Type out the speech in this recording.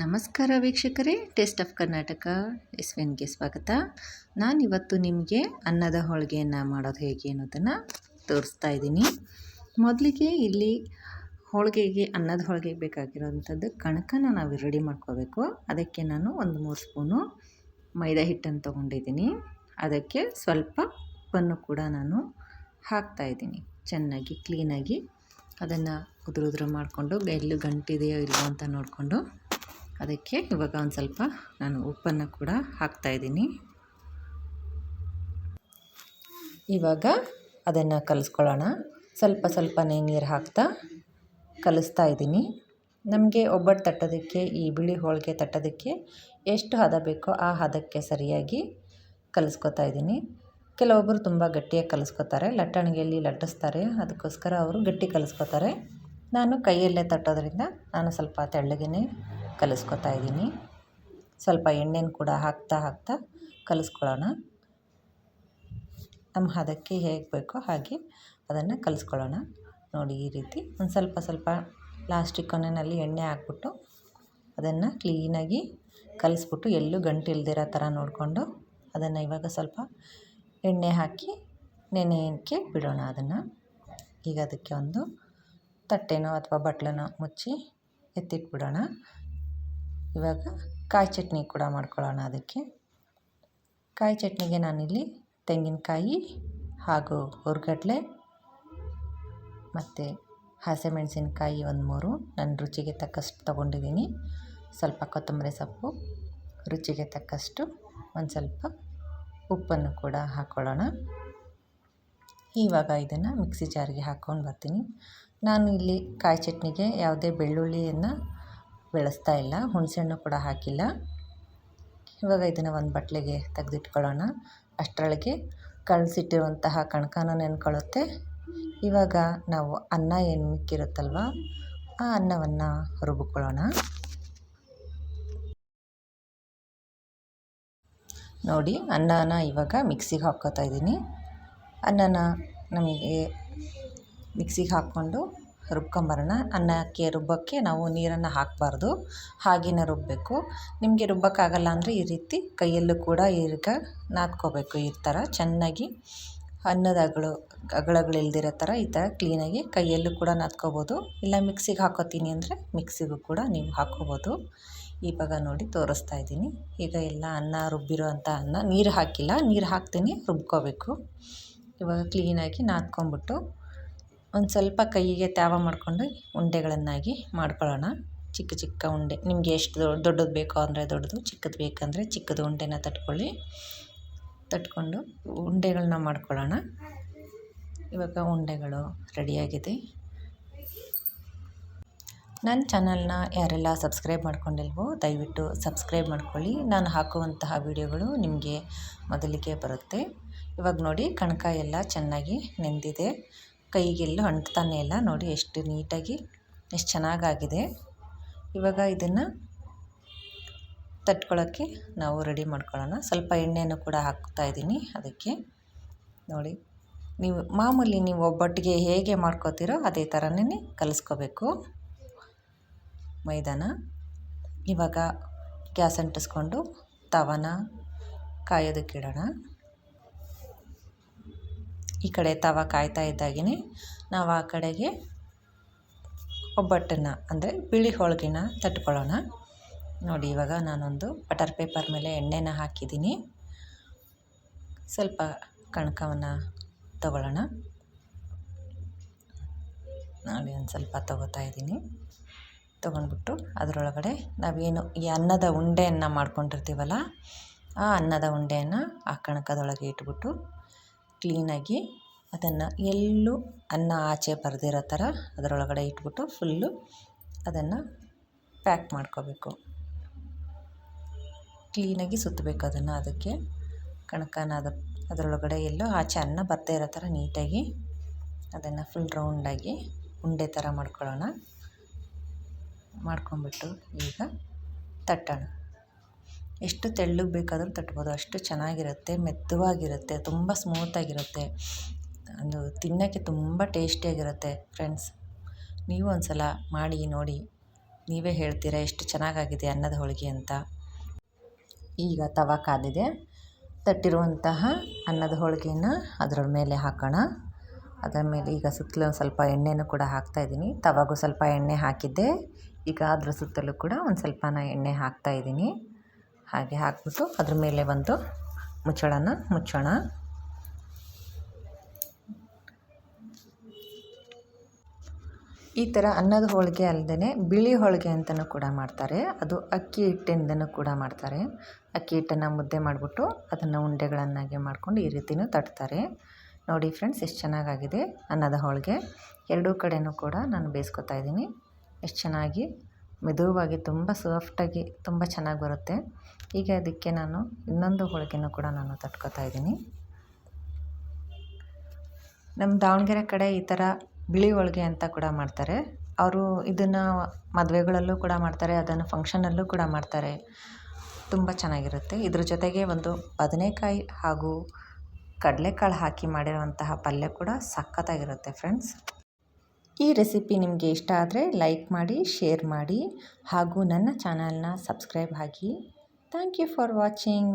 ನಮಸ್ಕಾರ ವೀಕ್ಷಕರೇ taste of Karnataka S ವಿನ್ಗೆ ಸ್ವಾಗತ. ನಾನಿವತ್ತು ನಿಮಗೆ ಅನ್ನದ ಹೋಳಿಗೆಯನ್ನು ಮಾಡೋದು ಹೇಗೆ ಅನ್ನೋದನ್ನು ತೋರಿಸ್ತಾ ಇದ್ದೀನಿ. ಮೊದಲಿಗೆ ಇಲ್ಲಿ ಹೋಳಿಗೆಗೆ, ಅನ್ನದ ಹೋಳಿಗೆಗೆ ಬೇಕಾಗಿರೋವಂಥದ್ದು ಕಣಕನ ನಾವು ರೆಡಿ ಮಾಡ್ಕೋಬೇಕು. ಅದಕ್ಕೆ ನಾನು ಒಂದು ಮೂರು ಸ್ಪೂನು ಮೈದಾ ಹಿಟ್ಟನ್ನು ತೊಗೊಂಡಿದ್ದೀನಿ. ಅದಕ್ಕೆ ಸ್ವಲ್ಪ ಉಪ್ಪನ್ನು ಕೂಡ ನಾನು ಹಾಕ್ತಾಯಿದ್ದೀನಿ ಚೆನ್ನಾಗಿ ಕ್ಲೀನಾಗಿ ಅದನ್ನು ಉದುರು ಮಾಡಿಕೊಂಡು ಎಲ್ಲೂ ಗಂಟಿದೆಯೋ ಇಲ್ಲವೋ ಅಂತ ನೋಡಿಕೊಂಡು ಅದಕ್ಕೆ ಇವಾಗ ಒಂದು ಸ್ವಲ್ಪ ನಾನು ಉಪ್ಪನ್ನು ಕೂಡ ಹಾಕ್ತಾಯಿದ್ದೀನಿ ಇವಾಗ ಅದನ್ನು ಕಲಿಸ್ಕೊಳ್ಳೋಣ. ಸ್ವಲ್ಪ ಸ್ವಲ್ಪನೇ ನೀರು ಹಾಕ್ತಾ ಕಲಿಸ್ತಾ ಇದ್ದೀನಿ. ನಮಗೆ ಒಬ್ಬಟ್ಟು ತಟ್ಟೋದಕ್ಕೆ, ಈ ಬಿಳಿ ಹೋಳಿಗೆ ತಟ್ಟೋದಕ್ಕೆ ಎಷ್ಟು ಹದ ಬೇಕೋ ಆ ಹದಕ್ಕೆ ಸರಿಯಾಗಿ ಕಲಿಸ್ಕೊತಾ ಇದ್ದೀನಿ. ಕೆಲವೊಬ್ಬರು ತುಂಬ ಗಟ್ಟಿಯಾಗಿ ಕಲಿಸ್ಕೊತಾರೆ, ಲಟ್ಟಣಿಗೆಯಲ್ಲಿ ಲಟ್ಟಿಸ್ತಾರೆ, ಅದಕ್ಕೋಸ್ಕರ ಅವರು ಗಟ್ಟಿ ಕಲಿಸ್ಕೊತಾರೆ. ನಾನು ಕೈಯಲ್ಲೇ ತಟ್ಟೋದ್ರಿಂದ ನಾನು ಸ್ವಲ್ಪ ತೆಳ್ಳಗೆ ಕಲಿಸ್ಕೊತಾ ಇದ್ದೀನಿ. ಸ್ವಲ್ಪ ಎಣ್ಣೆನ ಕೂಡ ಹಾಕ್ತಾ ಹಾಕ್ತಾ ಕಲಿಸ್ಕೊಳ್ಳೋಣ. ನಮ್ಮ ಹದಕ್ಕೆ ಹೇಗೆ ಬೇಕೋ ಹಾಗೆ ಅದನ್ನು ಕಲಿಸ್ಕೊಳ್ಳೋಣ. ನೋಡಿ ಈ ರೀತಿ ಒಂದು ಸ್ವಲ್ಪ ಸ್ವಲ್ಪ ಪ್ಲಾಸ್ಟಿಕ್ ಕೊನೆಯಲ್ಲಿ ಎಣ್ಣೆ ಹಾಕ್ಬಿಟ್ಟು ಅದನ್ನು ಕ್ಲೀನಾಗಿ ಕಲಿಸ್ಬಿಟ್ಟು ಎಲ್ಲೂ ಗಂಟು ಇಲ್ದಿರೋ ಥರ ನೋಡಿಕೊಂಡು ಅದನ್ನು ಇವಾಗ ಸ್ವಲ್ಪ ಎಣ್ಣೆ ಹಾಕಿ ನೆನೆಯಕ್ಕೆ ಬಿಡೋಣ ಅದನ್ನು. ಈಗ ಅದಕ್ಕೆ ಒಂದು ತಟ್ಟೆನೋ ಅಥವಾ ಬಟ್ಲನೋ ಮುಚ್ಚಿ ಎತ್ತಿಟ್ಬಿಡೋಣ. ಇವಾಗ ಕಾಯಿ ಚಟ್ನಿ ಕೂಡ ಮಾಡ್ಕೊಳ್ಳೋಣ ಅದಕ್ಕೆ. ಕಾಯಿ ಚಟ್ನಿಗೆ ನಾನಿಲ್ಲಿ ತೆಂಗಿನಕಾಯಿ ಹಾಗೂ ಹುರ್ಗಡ್ಲೆ ಮತ್ತು ಹಸಿಮೆಣಸಿನ್ಕಾಯಿ ಒಂದು ಮೂರು. ನನ್ನ ರುಚಿಗೆ ತಕ್ಕಷ್ಟು ತೊಗೊಂಡಿದ್ದೀನಿ. ಸ್ವಲ್ಪ ಕೊತ್ತಂಬರಿ ಸೊಪ್ಪು, ರುಚಿಗೆ ತಕ್ಕಷ್ಟು ಒಂದು ಸ್ವಲ್ಪ ಉಪ್ಪನ್ನು ಕೂಡ ಹಾಕ್ಕೊಳ್ಳೋಣ ಇವಾಗ ಇದನ್ನು ಮಿಕ್ಸಿ ಜಾರಿಗೆ ಹಾಕ್ಕೊಂಡು ಬರ್ತೀನಿ. ನಾನು ಇಲ್ಲಿ ಕಾಯಿ ಚಟ್ನಿಗೆ ಯಾವುದೇ ಬೆಳ್ಳುಳ್ಳಿಯನ್ನು ಬೆಳೆಸ್ತಾ ಇಲ್ಲ, ಹುಣಸೆಹಣ್ಣು ಕೂಡ ಹಾಕಿಲ್ಲ. ಇವಾಗ ಇದನ್ನು ಒಂದು ಬಟ್ಲಿಗೆ ತೆಗೆದಿಟ್ಕೊಳ್ಳೋಣ. ಅಷ್ಟರೊಳಗೆ ಕಳಿಸಿಟ್ಟಿರುವಂತಹ ಕಣಕನ ನೆನ್ಕೊಳ್ಳುತ್ತೆ. ಇವಾಗ ನಾವು ಅನ್ನ ಏನು ಮಿಕ್ಕಿರುತ್ತಲ್ವ, ಆ ಅನ್ನವನ್ನು ರುಬ್ಬಿಕೊಳ್ಳೋಣ ನೋಡಿ, ಅನ್ನನ ಇವಾಗ ಮಿಕ್ಸಿಗೆ ಹಾಕೋತಾ ಇದ್ದೀನಿ. ಅನ್ನನ ನಮಗೆ ಮಿಕ್ಸಿಗೆ ಹಾಕ್ಕೊಂಡು ರುಬ್ಕೊಂಬರೋಣ. ಅನ್ನಕ್ಕೆ ರುಬ್ಬಕ್ಕೆ ನಾವು ನೀರನ್ನು ಹಾಕಬಾರ್ದು. ಹಾಗೆಯೇ ರುಬ್ಬಬೇಕು. ನಿಮಗೆ ರುಬ್ಬೋಕ್ಕಾಗಲ್ಲ ಅಂದರೆ ಈ ರೀತಿ ಕೈಯಲ್ಲೂ ಕೂಡ ಈಗ ನಾದ್ಕೋಬೇಕು. ಈ ಥರ ಚೆನ್ನಾಗಿ ಅನ್ನದ ಅಗಳು ಅಗಳಗಳಿಲ್ದಿರೋ ಥರ ಈ ಥರ ಕ್ಲೀನಾಗಿ ಕೈಯಲ್ಲೂ ಕೂಡ ನಾದ್ಕೋಬೋದು. ಇಲ್ಲ ಮಿಕ್ಸಿಗೆ ಹಾಕೋತೀನಿ ಅಂದರೆ ಮಿಕ್ಸಿಗೂ ಕೂಡ ನೀವು ಹಾಕ್ಕೋಬೋದು ಇವಾಗ ನೋಡಿ ತೋರಿಸ್ತಾ ಇದ್ದೀನಿ. ಈಗ ಎಲ್ಲ ಅನ್ನ ರುಬ್ಬಿರೋ ಅಂಥ ಅನ್ನ ನೀರು ಹಾಕಿಲ್ಲ. ನೀರು ಹಾಕ್ತೀನಿ, ರುಬ್ಕೋಬೇಕು. ಇವಾಗ ಕ್ಲೀನಾಗಿ ನಾದ್ಕೊಂಬಿಟ್ಟು ಒಂದು ಸ್ವಲ್ಪ ಕೈಗೆ ತ್ಯಾವ ಮಾಡಿಕೊಂಡು ಉಂಡೆಗಳನ್ನಾಗಿ ಮಾಡ್ಕೊಳ್ಳೋಣ. ಚಿಕ್ಕ ಚಿಕ್ಕ ಉಂಡೆ. ನಿಮಗೆ ಎಷ್ಟು ದೊಡ್ಡದು ಬೇಕೋ ಅಂದರೆ ದೊಡ್ಡದು, ಚಿಕ್ಕದು ಬೇಕಂದರೆ ಚಿಕ್ಕದು ಉಂಡೆನ ತಟ್ಕೊಳ್ಳಿ. ತಟ್ಕೊಂಡು ಉಂಡೆಗಳನ್ನ ಮಾಡ್ಕೊಳ್ಳೋಣ. ಇವಾಗ ಉಂಡೆಗಳು ರೆಡಿಯಾಗಿದೆ. ನನ್ನ ಚಾನಲ್ನ ಯಾರೆಲ್ಲ ಸಬ್ಸ್ಕ್ರೈಬ್ ಮಾಡ್ಕೊಂಡಿಲ್ವೋ, ದಯವಿಟ್ಟು ಸಬ್ಸ್ಕ್ರೈಬ್ ಮಾಡ್ಕೊಳ್ಳಿ. ನಾನು ಹಾಕುವಂತಹ ವಿಡಿಯೋಗಳು ನಿಮಗೆ ಮೊದಲಿಗೆ ಬರುತ್ತೆ. ಇವಾಗ ನೋಡಿ, ಕಣಕ ಎಲ್ಲ ಚೆನ್ನಾಗಿ ನೆಂದಿದೆ. ಕೈಗೆಲ್ಲೂ ಅಂಟ್ತಾನೆ ಇಲ್ಲ. ನೋಡಿ ಎಷ್ಟು ನೀಟಾಗಿ, ಎಷ್ಟು ಚೆನ್ನಾಗಾಗಿದೆ. ಇವಾಗ ಇದನ್ನು ತಟ್ಕೊಳ್ಳೋಕ್ಕೆ ನಾವು ರೆಡಿ ಮಾಡ್ಕೊಳ್ಳೋಣ. ಸ್ವಲ್ಪ ಎಣ್ಣೆಯನ್ನು ಕೂಡ ಹಾಕ್ತಾ ಇದ್ದೀನಿ ಅದಕ್ಕೆ. ನೋಡಿ, ನೀವು ಮಾಮೂಲಿ ನೀವು ಒಬ್ಬಟ್ಟಿಗೆ ಹೇಗೆ ಮಾಡ್ಕೋತೀರೋ ಅದೇ ಥರನೇ ಕಲಿಸ್ಕೋಬೇಕು. ಮೈದಾನ. ಇವಾಗ ಗ್ಯಾಸ್ ಅಂಟಿಸ್ಕೊಂಡು ತವನ ಕಾಯೋದಕ್ಕಿಡೋಣ ಈ ಕಡೆ ತವ ಕಾಯ್ತಾ ಇದ್ದಾಗೇ ನಾವು ಆ ಕಡೆಗೆ ಒಬ್ಬಟ್ಟನ್ನು, ಅಂದರೆ ಬಿಳಿ ಹೋಳಿಗೆನ ತಟ್ಕೊಳ್ಳೋಣ. ನೋಡಿ, ಇವಾಗ ನಾನೊಂದು ಬಟರ್ ಪೇಪರ್ ಮೇಲೆ ಎಣ್ಣೆನ ಹಾಕಿದ್ದೀನಿ. ಸ್ವಲ್ಪ ಕಣಕವನ್ನು ತಗೊಳ್ಳೋಣ. ನೋಡಿ ಒಂದು ಸ್ವಲ್ಪ ತಗೋತಾ ಇದ್ದೀನಿ. ತೊಗೊಂಡ್ಬಿಟ್ಟು ಅದರೊಳಗಡೆ ನಾವೇನು ಈ ಅನ್ನದ ಉಂಡೆಯನ್ನು ಮಾಡ್ಕೊಂಡಿರ್ತೀವಲ್ಲ, ಆ ಅನ್ನದ ಉಂಡೆಯನ್ನು ಆ ಕಣಕದೊಳಗೆ ಇಟ್ಬಿಟ್ಟು ಕ್ಲೀನಾಗಿ ಅದನ್ನು ಎಲ್ಲೂ ಅನ್ನ ಆಚೆ ಬರೆದಿರೋ ಥರ ಅದರೊಳಗಡೆ ಇಟ್ಬಿಟ್ಟು ಫುಲ್ಲು ಅದನ್ನು ಪ್ಯಾಕ್ ಮಾಡ್ಕೋಬೇಕು. ಕ್ಲೀನಾಗಿ ಸುತ್ತಬೇಕು ಅದನ್ನು ಅದಕ್ಕೆ. ಕಣಕನ ಅದು ಅದರೊಳಗಡೆ ಎಲ್ಲೋ ಆಚೆ ಅನ್ನ ಬರದೇ ಇರೋ ಥರ ನೀಟಾಗಿ ಅದನ್ನು ಫುಲ್ ರೌಂಡಾಗಿ ಉಂಡೆ ಥರ ಮಾಡ್ಕೊಳ್ಳೋಣ. ಮಾಡ್ಕೊಂಬಿಟ್ಟು ಈಗ ತಟ್ಟೋಣ. ಎಷ್ಟು ತೆಳ್ಳಗೆ ಬೇಕಾದರೂ ತಟ್ಬೋದು. ಅಷ್ಟು ಚೆನ್ನಾಗಿರುತ್ತೆ, ಮೆತ್ತವಾಗಿರುತ್ತೆ, ತುಂಬ ಸ್ಮೂತಾಗಿರುತ್ತೆ ಅದು ತಿನ್ನೋಕ್ಕೆ ತುಂಬ ಟೇಸ್ಟಿಯಾಗಿರುತ್ತೆ ಫ್ರೆಂಡ್ಸ್ ನೀವು ಒಂದು ಸಲ ಮಾಡಿ, ನೋಡಿ. ನೀವೇ ಹೇಳ್ತೀರಾ ಎಷ್ಟು ಚೆನ್ನಾಗಾಗಿದೆ ಅನ್ನದ ಹೋಳಿಗೆ ಅಂತ. ಈಗ ತವ ಕಾದಿದೆ. ತಟ್ಟಿರುವಂತಹ ಅನ್ನದ ಹೋಳಿಗೆನ ಅದರ ಮೇಲೆ ಹಾಕೋಣ. ಅದರ ಮೇಲೆ ಈಗ ಸುತ್ತಲೂ ಸ್ವಲ್ಪ ಎಣ್ಣೆನೂ ಕೂಡ ಹಾಕ್ತಾಯಿದ್ದೀನಿ ತವಾಗೂ ಸ್ವಲ್ಪ ಎಣ್ಣೆ ಹಾಕಿದ್ದೆ. ಈಗ ಅದರ ಸುತ್ತಲೂ ಕೂಡ ಒಂದು ಸ್ವಲ್ಪನ ಎಣ್ಣೆ ಹಾಕ್ತಾಯಿದ್ದೀನಿ ಹಾಗೆ ಹಾಕ್ಬಿಟ್ಟು ಅದ್ರ ಮೇಲೆ ಒಂದು ಮುಚ್ಚಳನ ಮುಚ್ಚೋಣ. ಈ ಥರ ಅನ್ನದ ಹೋಳಿಗೆ ಅಲ್ಲದೆ ಬಿಳಿ ಹೋಳಿಗೆ ಅಂತಲೂ ಕೂಡ ಮಾಡ್ತಾರೆ. ಅದು ಅಕ್ಕಿ ಹಿಟ್ಟಿಂದನೂ ಕೂಡ ಮಾಡ್ತಾರೆ. ಅಕ್ಕಿ ಹಿಟ್ಟನ್ನು ಮುದ್ದೆ ಮಾಡಿಬಿಟ್ಟು ಅದನ್ನು ಉಂಡೆಗಳನ್ನಾಗಿ ಮಾಡ್ಕೊಂಡು ಈ ರೀತಿಯೂ ತಟ್ತಾರೆ. ನೋಡಿ ಫ್ರೆಂಡ್ಸ್, ಎಷ್ಟು ಚೆನ್ನಾಗಾಗಿದೆ ಅನ್ನದ ಹೋಳಿಗೆ. ಎರಡೂ ಕಡೆಯೂ ಕೂಡ ನಾನು ಬೇಯಿಸ್ಕೊತಾ ಇದ್ದೀನಿ. ಎಷ್ಟು ಚೆನ್ನಾಗಿ ಮೆದುವಾಗಿ ತುಂಬ ಸಾಫ್ಟಾಗಿ ತುಂಬ ಚೆನ್ನಾಗಿ ಬರುತ್ತೆ. ಈಗ ಅದಕ್ಕೆ ನಾನು ಇನ್ನೊಂದು ಹೋಳಿಗೆನೂ ಕೂಡ ನಾನು ತಟ್ಕೊತಾ ಇದ್ದೀನಿ. ನಮ್ಮ ದಾವಣಗೆರೆ ಕಡೆ ಈ ಥರ ಬಿಳಿ ಹೋಳಿಗೆ ಅಂತ ಕೂಡ ಮಾಡ್ತಾರೆ. ಅವರು ಇದನ್ನು ಮದುವೆಗಳಲ್ಲೂ ಕೂಡ ಮಾಡ್ತಾರೆ, ಅದನ್ನು ಫಂಕ್ಷನಲ್ಲೂ ಕೂಡ ಮಾಡ್ತಾರೆ. ತುಂಬ ಚೆನ್ನಾಗಿರುತ್ತೆ. ಇದ್ರ ಜೊತೆಗೆ ಒಂದು ಬದನೆಕಾಯಿ ಹಾಗೂ ಕಡಲೆಕಾಳು ಹಾಕಿ ಮಾಡಿರುವಂತಹ ಪಲ್ಯ ಕೂಡ ಸಖತ್ತಾಗಿರುತ್ತೆ ಫ್ರೆಂಡ್ಸ್ ಈ ರೆಸಿಪಿ ನಿಮಗೆ ಇಷ್ಟ ಆದರೆ ಲೈಕ್ ಮಾಡಿ, ಶೇರ್ ಮಾಡಿ ಹಾಗೂ ನನ್ನ ಚಾನಲ್ನ ಸಬ್ಸ್ಕ್ರೈಬ್ ಆಗಿ. Thank you for watching.